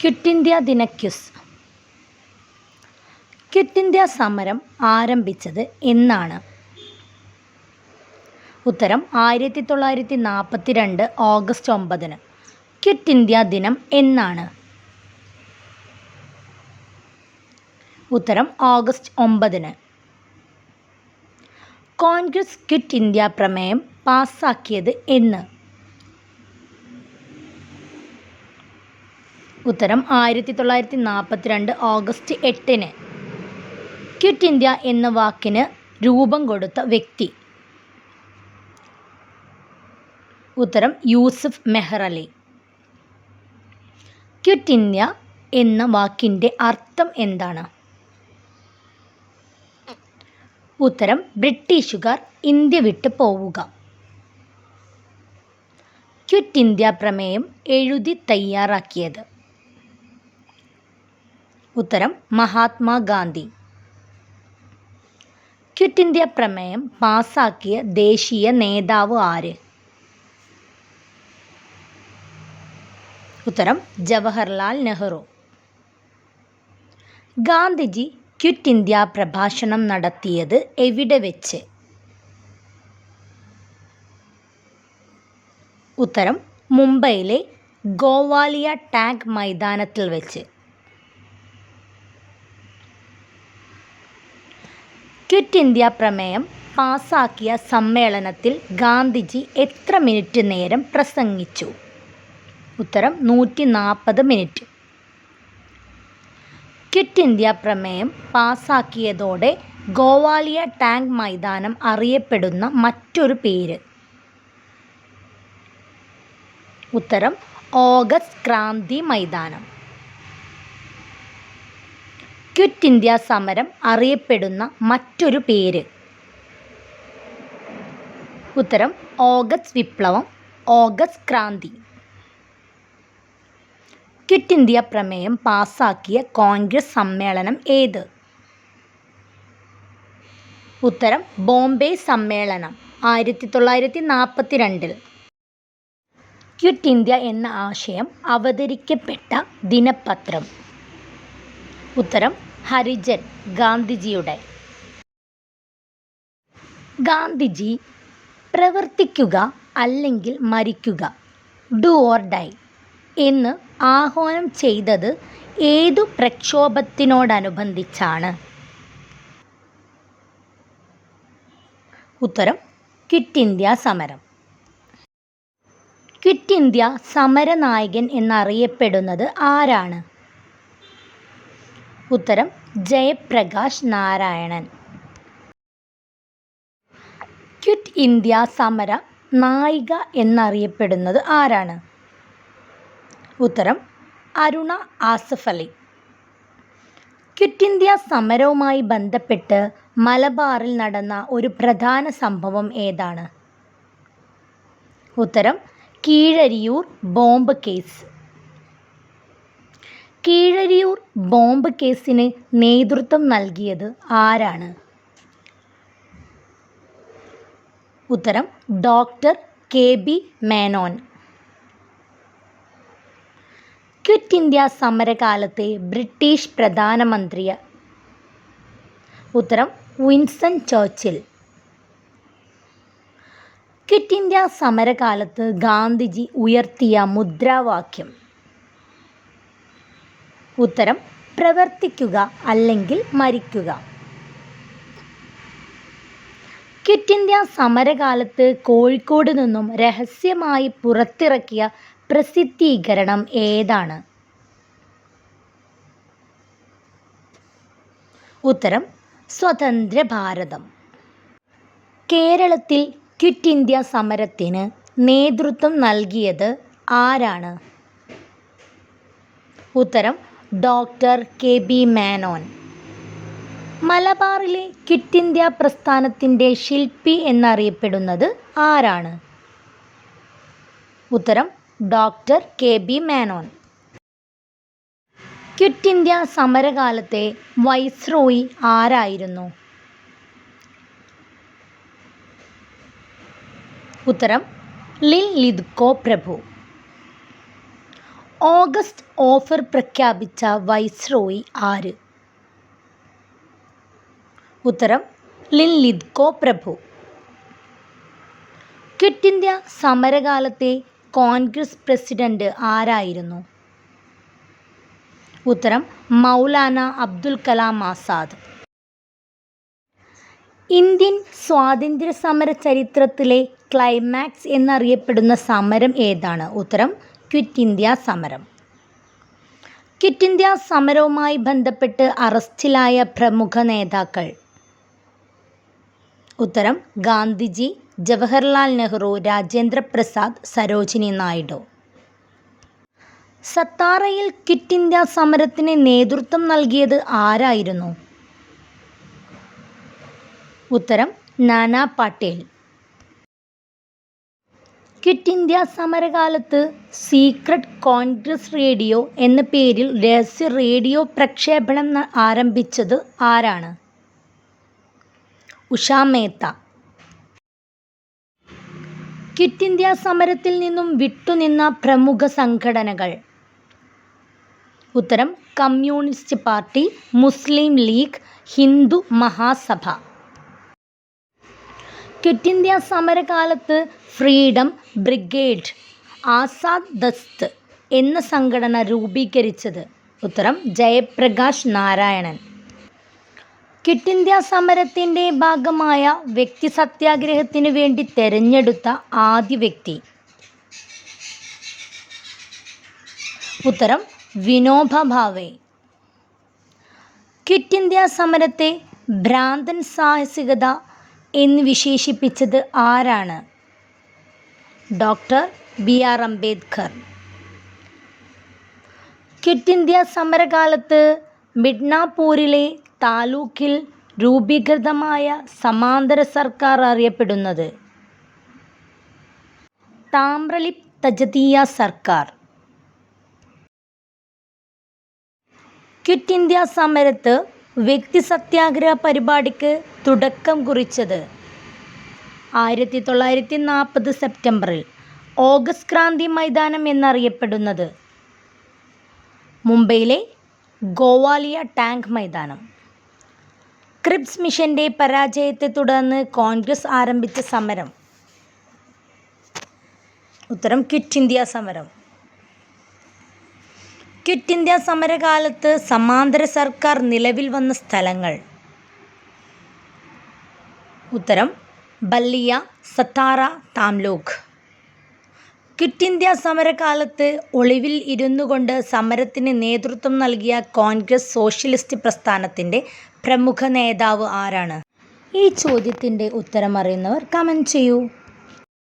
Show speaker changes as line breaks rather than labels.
Quit India ദിന quiz quit India സമരം ആരംഭിച്ചത് എന്നാണ് ഉത്തരം ആയിരത്തി തൊള്ളായിരത്തി നാൽപ്പത്തി രണ്ട് ഓഗസ്റ്റ് ഒമ്പതിന്. ക്വിറ്റ് ഇന്ത്യ ദിനം എന്നാണ് ഉത്തരം ഓഗസ്റ്റ് ഒമ്പതിന്. കോൺഗ്രസ് ക്വിറ്റ് ഇന്ത്യ പ്രമേയം പാസ്സാക്കിയത് എന്ന്. ഉത്തരം ആയിരത്തി തൊള്ളായിരത്തി നാൽപ്പത്തി രണ്ട് ഓഗസ്റ്റ് എട്ടിന്. ക്വിറ്റ് ഇന്ത്യ എന്ന വാക്കിന് രൂപം കൊടുത്ത വ്യക്തി. ഉത്തരം യൂസഫ് മെഹ്റലി ക്വിറ്റ് ഇന്ത്യ എന്ന വാക്കിന്റെ അർത്ഥം എന്താണ്? ഉത്തരം ബ്രിട്ടീഷുകാർ ഇന്ത്യ വിട്ട് പോവുക. ക്വിറ്റ് ഇന്ത്യ പ്രമേയം എഴുതി തയ്യാറാക്കിയത്. ഉത്തരം മഹാത്മാഗാന്ധി ക്വിറ്റ് ഇന്ത്യ പ്രമേയം പാസാക്കിയ ദേശീയ നേതാവ് ആര്? ഉത്തരം ജവഹർലാൽ നെഹ്റു. ഗാന്ധിജി ക്വിറ്റ് ഇന്ത്യ പ്രഭാഷണം നടത്തിയത് എവിടെ വെച്ച്? ഉത്തരം മുംബൈയിലെ ഗോവാലിയ ടാങ്ക് മൈതാനത്തിൽ വെച്ച്. ക്വിറ്റ് ഇന്ത്യ പ്രമേയം പാസാക്കിയ സമ്മേളനത്തിൽ ഗാന്ധിജി എത്ര മിനിറ്റ് നേരം പ്രസംഗിച്ചു? ഉത്തരം നൂറ്റി നാൽപ്പത് മിനിറ്റ്. ക്വിറ്റ് ഇന്ത്യ പ്രമേയം പാസാക്കിയതോടെ ഗോവാലിയ ടാങ്ക് മൈതാനം അറിയപ്പെടുന്ന മറ്റൊരു പേര്. ഉത്തരം ഓഗസ്റ്റ് ക്രാന്തി മൈതാനം. ക്വിറ്റ് ഇന്ത്യ സമരം അറിയപ്പെടുന്ന മറ്റൊരു പേര്. ഉത്തരം ഓഗസ്റ്റ് വിപ്ലവം ഓഗസ്റ്റ് ക്രാന്തി. ക്വിറ്റ് ഇന്ത്യ പ്രമേയം പാസാക്കിയ കോൺഗ്രസ് സമ്മേളനം ഏത്? ഉത്തരം ബോംബെ സമ്മേളനം ആയിരത്തി തൊള്ളായിരത്തി നാൽപ്പത്തി രണ്ടിൽ ക്വിറ്റ് ഇന്ത്യ എന്ന ആശയം അവതരിക്കപ്പെട്ട ദിനപത്രം. ഉത്തരം ഹരിജൻ ഗാന്ധിജിയുടെ. ഗാന്ധിജി പ്രവർത്തിക്കുക അല്ലെങ്കിൽ മരിക്കുക ഡു ഓർ ഡൈ എന്ന് ആഹ്വാനം ചെയ്തത് ഏതു പ്രക്ഷോഭത്തിനോടനുബന്ധിച്ചാണ്? ഉത്തരം ക്വിറ്റ് ഇന്ത്യ സമരം. ക്വിറ്റ് ഇന്ത്യ സമരനായകൻ എന്നറിയപ്പെടുന്നത് ആരാണ്? ഉത്തരം ജയപ്രകാശ് നാരായണൻ. ക്വിറ്റ് ഇന്ത്യ സമര നായിക എന്നറിയപ്പെടുന്നത് ആരാണ്? ഉത്തരം അരുണ ആസഫ് അലി. ക്വിറ്റ് ഇന്ത്യ സമരവുമായി ബന്ധപ്പെട്ട് മലബാറിൽ നടന്ന ഒരു പ്രധാന സംഭവം ഏതാണ്? ഉത്തരം Keezhariyur bomb case. Keezhariyur bomb കേസിന് നേതൃത്വം നൽകിയത് ആരാണ്? ഉത്തരം doctor K B Menon. Quit India സമരകാലത്തെ British പ്രധാനമന്ത്രി ഉത്തരം വിൻസൺ ചർച്ചിൽ. ക്വിറ്റ് ഇന്ത്യ സമരകാലത്ത് ഗാന്ധിജി ഉയർത്തിയ മുദ്രാവാക്യം. ഉത്തരം പ്രവർത്തിക്കുക അല്ലെങ്കിൽ മരിക്കുക. ക്വിറ്റ് ഇന്ത്യ സമരകാലത്ത് കോഴിക്കോട് നിന്നും രഹസ്യമായി പുറത്തിറക്കിയ പ്രസിദ്ധീകരണം ഏതാണ്? ഉത്തരം സ്വതന്ത്ര ഭാരതം. കേരളത്തിൽ ക്വിറ്റ് ഇന്ത്യ സമരത്തിന് നേതൃത്വം നൽകിയത് ആരാണ്? ഉത്തരം ഡോക്ടർ കെ ബി മാനോൻ. മലബാറിലെ ക്വിറ്റ് ഇന്ത്യ പ്രസ്ഥാനത്തിന്റെ ശില്പി എന്നറിയപ്പെടുന്നത് ആരാണ്? ഉത്തരം doctor K B Menon. Quit India സമരകാലത്തെ viceroy ആരായിരുന്നു? ഉത്തരം ലിൻ ലിദ്കോ പ്രഭു. ഓഗസ്റ്റ് ഓഫർ പ്രഖ്യാപിച്ച വൈസ്രോയി ആര്? ഉത്തരം ലിൻലിത്കോ പ്രഭു. ക്വിറ്റ് ഇന്ത്യ സമരകാലത്തെ കോൺഗ്രസ് പ്രസിഡന്റ് ആരായിരുന്നു? ഉത്തരം മൗലാന അബ്ദുൽ കലാം ആസാദ്. ഇന്ത്യൻ സ്വാതന്ത്ര്യ സമര ചരിത്രത്തിലെ ക്ലൈമാക്സ് എന്നറിയപ്പെടുന്ന സമരം ഏതാണ്? ഉത്തരം ക്വിറ്റ് ഇന്ത്യ സമരം. ക്വിറ്റ് ഇന്ത്യ സമരവുമായി ബന്ധപ്പെട്ട് അറസ്റ്റിലായ പ്രമുഖ നേതാക്കൾ. ഉത്തരം ഗാന്ധിജി ജവഹർലാൽ നെഹ്റു രാജേന്ദ്ര പ്രസാദ് സരോജിനി നായിഡു. സത്താറയിൽ ക്വിറ്റ് ഇന്ത്യ സമരത്തിന് നേതൃത്വം നൽകിയത് ആരായിരുന്നു? ഉത്തരം നാനാ പാട്ടേൽ. ക്വിറ്റ് ഇന്ത്യ സമരകാലത്ത് സീക്രട്ട് കോൺഗ്രസ് റേഡിയോ എന്ന പേരിൽ രഹസ്യ റേഡിയോ പ്രക്ഷേപണം ആരംഭിച്ചത് ആരാണ്? ഉഷാ മേത്ത. ക്വിറ്റ് ഇന്ത്യ സമരത്തിൽ നിന്നും വിട്ടുനിന്ന പ്രമുഖ സംഘടനകൾ. ഉത്തരം communist party Muslim League Hindu Mahasabha. Quit India സമരകാലത്ത് freedom brigade Azad Dasta എന്ന സംഘടന രൂപീകരിച്ചത്. ഉത്തരം ജയപ്രകാശ് നാരായണൻ. ക്വിറ്റ് ഇന്ത്യ സമരത്തിന്റെ ഭാഗമായ വ്യക്തി സത്യാഗ്രഹത്തിന് വേണ്ടി തെരഞ്ഞെടുത്ത ആദ്യ വ്യക്തി. ഉത്തരം വിനോബ ഭാവെ. ക്വിറ്റ് ഇന്ത്യ സമരത്തെ ഭ്രാന്തൻ സാഹസികത എന്ന് വിശേഷിപ്പിച്ചത് ആരാണ്? Doctor B R Ambedkar. Quit India സമരകാലത്ത് മിഡ്നാപൂരിലെ താലൂക്കിൽ രൂപീകൃതമായ സമാന്തര സർക്കാർ അറിയപ്പെടുന്നത്. താമ്രലിപ് തജതീയ സർക്കാർ. ക്വിറ്റ് ഇന്ത്യ സമരത്ത് വ്യക്തി സത്യാഗ്രഹ പരിപാടിക്ക് തുടക്കം കുറിച്ചത് ആയിരത്തി തൊള്ളായിരത്തി നാൽപ്പത് സെപ്റ്റംബറിൽ ഓഗസ്റ്റ് ക്രാന്തി മൈതാനം എന്നറിയപ്പെടുന്നത്. മുംബൈയിലെ ഗോവാലിയ ടാങ്ക് മൈതാനം. ക്രിപ്സ് മിഷന്റെ പരാജയത്തെ തുടർന്ന് കോൺഗ്രസ് ആരംഭിച്ച സമരം. ഉത്തരം ക്വിറ്റ് ഇന്ത്യ സമരം. ക്വിറ്റ് ഇന്ത്യ സമരകാലത്ത് സമാന്തര സർക്കാർ നിലവിൽ വന്ന സ്ഥലങ്ങൾ. ഉത്തരം ബല്ലിയ സത്താറ താംലൂക്ക്. ക്വിറ്റ് ഇന്ത്യ സമരകാലത്ത് ഒളിവിൽ ഇരുന്നു കൊണ്ട് സമരത്തിന് നേതൃത്വം നൽകിയ കോൺഗ്രസ് സോഷ്യലിസ്റ്റ് പ്രസ്ഥാനത്തിന്റെ പ്രമുഖ നേതാവ് ആരാണ്? ഈ ചോദ്യത്തിന്റെ ഉത്തരം അറിയുന്നവർ കമന്റ് ചെയ്യൂ.